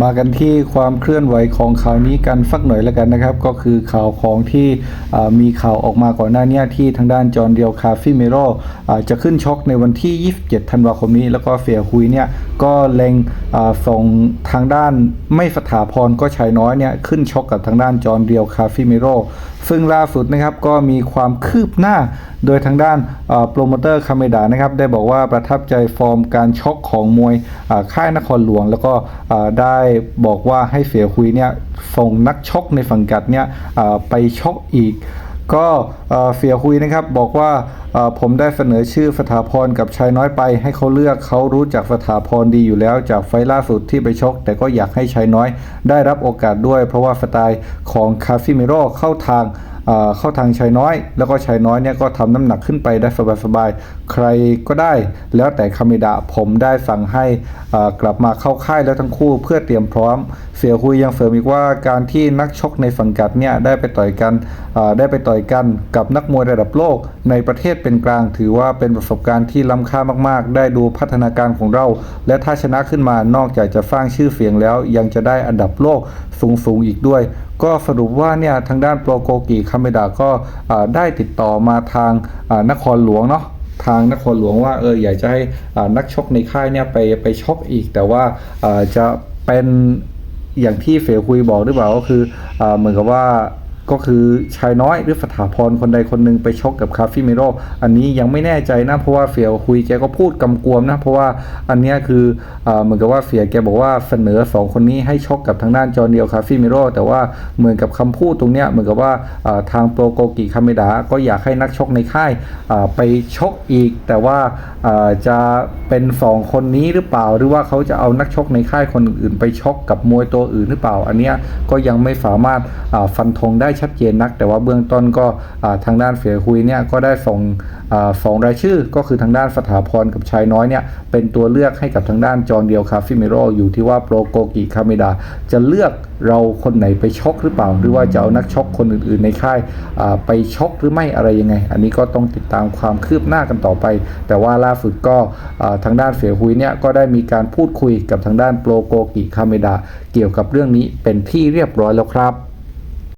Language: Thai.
มากันที่ความเคลื่อนไหวของข่าวนี้กันสักหน่อยแล้วกันนะครับ ก็คือข่าวของที่มีข่าวออกมาก่อนหน้านี้ที่ทางด้านจอห์นเดียวคาฟิเมโร่จะขึ้นชกในวันที่ 27 ธันวาคมนี้ แล้วก็เฟียฮุยเนี่ยก็เล็งส่งทางด้านไม่สถาพรก็ชายน้อยเนี่ยขึ้นชกกับทางด้านจอห์นเดียวคาฟิเมโรซึ่งล่าสุดนะครับก็มีความคืบหน้าโดยทางด้านโปรโมเตอร์คาเมดานะครับได้บอกว่าประทับใจฟอร์มการชกของมวยค่ายนครหลวง แล้วก็อ่าได้บอกว่าให้เสียคุยเนี่ยส่งนักชกในสังกัดเนี่ยไปชกอีก ก็เสียคุยนะครับบอกว่าผมได้เสนอชื่อสถาพรกับชายน้อยไป ให้เขาเลือกเขารู้จักสถาพรดีอยู่แล้วจากไฟล่าสุดที่ไปชก แต่ก็อยากให้ชายน้อยได้รับโอกาสด้วย เพราะว่าสไตล์ของคาฟิเมโรเข้าทาง เข้าทางชายน้อย แล้วก็ชายน้อยเนี่ยก็ทำน้ำหนักขึ้นไปได้สบายๆใครก็ได้ แล้วแต่คาเมดะผมได้สั่งให้กลับมาเข้าค่ายแล้วทั้งคู่เพื่อเตรียมพร้อม เสียคุยยังเสริมอีกว่าการที่นักชกในสังกัดเนี่ยได้ไปต่อยกันได้ไปต่อยกันกับนักมวยระดับโลกในประเทศเป็นกลาง ถือว่าเป็นประสบการณ์ที่ล้ำค่ามากๆ ได้ดูพัฒนาการของเรา และถ้าชนะขึ้นมานอกจากจะสร้างชื่อเสียงแล้ว ยังจะได้อันดับโลกสูงๆอีกด้วย ก็สรุปว่าเนี่ยทางด้านโปรโกกิคาเมดาก็ได้ติดต่อมาทางนครหลวงเนาะทางนครหลวงว่าเอออยากจะให้นักชกในค่ายเนี่ยไปไปชกอีก แต่ว่าจะเป็นอย่างที่เฟยคุยบอกหรือเปล่าก็คือเหมือนกับว่า ก็คือชายน้อยหรือสถาพรคนใดคนหนึ่งไปชกกับคาฟิเมโรอันนี้ยังไม่แน่ใจนะ เพราะว่าเฟียคุยแกก็พูดกำกวมนะ เพราะว่าอันนี้คือเหมือนกับว่าเฟียแกบอกว่าเสนอสองคนนี้ให้ชกกับทางด้านจอร์เดียวคาฟิเมโรแต่ว่าเหมือนกับคำพูดตรงเนี้ยเหมือนกับว่าทางโปรโกกิคาเมดาก็อยากให้นักชกในค่ายไปชกอีก แต่ว่าจะเป็นสองคนนี้หรือเปล่า หรือว่าเขาจะเอานักชกในค่ายคนอื่นไปชกกับมวยตัวอื่นหรือเปล่า อันนี้ก็ยังไม่สามารถฟันธงได้ชัดเจนนัก แต่ว่าเบื้องต้นก็ทางด้านเฟียคุยเนี่ยก็ได้ส่งอสองรายชื่อ ก็คือทางด้านสถาพรกับชายน้อยเนี่ยเป็นตัวเลือกให้กับทางด้านจอร์นเดียวคาฟิเมโรอยู่ที่ว่าโปรโกกิคาเมดาจะเลือกเราคนไหนไปชกหรือเปล่า หรือว่าจะเอานักชกคนอื่นๆในค่ายไปชกหรือไม่อะไรยังไง อันนี้ก็ต้องติดตามความคืบหน้ากันต่อไป แต่ว่าล่าสุดก็ทางด้านเสียหุยเนี่ยก็ได้มีการพูดคุยกับทางด้านโปรโกกิคาเมดาเกี่ยวกับเรื่องนี้เป็นที่เรียบร้อยแล้วครับ